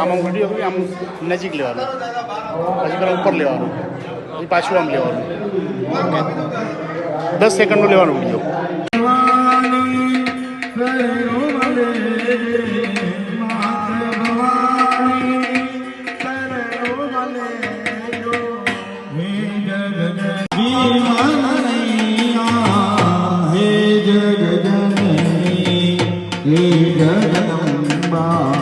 આમ આમ વીડિયો કરી આમ નજીક લેવાનું. પછી પેલા ઉપર લેવાનું. પછી પાછું આમ લેવાનું. દસ સેકન્ડનું લેવાનું વીડિયો જગદંબા.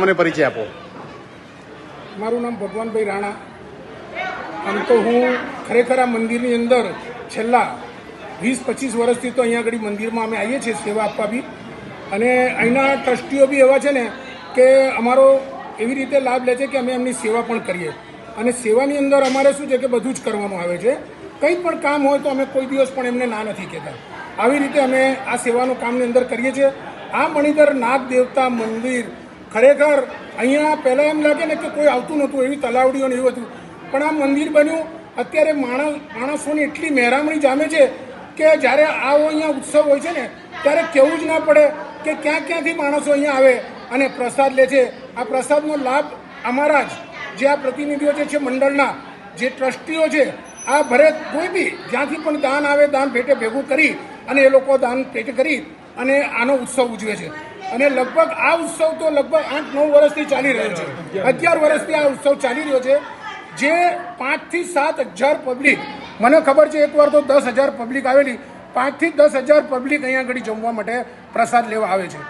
અમને પરિચય આપો. મારું નામ ભગવાનભાઈ રાણા. આમ તો હું ખરેખર આ મંદિરની અંદર છેલ્લા વીસ, પચીસ વર્ષથી તો અહીંયા આગળ મંદિરમાં અમે આવીએ છીએ સેવા આપવા બી. અને અહીંના ટ્રસ્ટીઓ બી એવા છે ને કે અમારો એવી રીતે લાભ લે છે કે અમે એમની સેવા પણ કરીએ. અને સેવાની અંદર અમારે શું છે કે બધું જ કરવાનું આવે છે. કંઈ પણ કામ હોય તો અમે કોઈ દિવસ પણ એમને ના નથી કહેતા. આવી રીતે અમે આ સેવાનું કામની અંદર કરીએ છીએ. આ મણિધર નાગ દેવતા મંદિર ખરેખર અહીંયા પહેલાં એમ લાગે ને કે કોઈ આવતું નહોતું, એવી તલાવડીઓ ને એવું હતું. પણ આ મંદિર બન્યું. અત્યારે માણસ, માણસોની એટલી મહેરામણી જામે છે કે જ્યારે આવો અહીંયા ઉત્સવ હોય છે ને, ત્યારે કહેવું જ ના પડે કે ક્યાં ક્યાંથી માણસો અહીંયા આવે અને પ્રસાદ લે છે. આ પ્રસાદનો લાભ અમારા જ, જે આ પ્રતિનિધિઓ છે મંડળના, જે ટ્રસ્ટીઓ છે, આ ભરે કોઈ બી, જ્યાંથી પણ દાન આવે, દાન ભેટે ભેગું કરી અને એ લોકો દાન ભેટ કરી અને આનો ઉત્સવ ઉજવે છે. અને લગભગ આ ઉત્સવ તો લગભગ આઠ નવ વર્ષથી ચાલી રહ્યો છે. અગિયાર વર્ષથી આ ઉત્સવ ચાલી રહ્યો છે. જે પાંચથી સાત હજાર પબ્લિક મને ખબર છે એકવાર તો દસ હજાર પબ્લિક આવેલી. પાંચથી દસ હજાર પબ્લિક અહીંયા આગળ જમવા માટે પ્રસાદ લેવા આવે છે.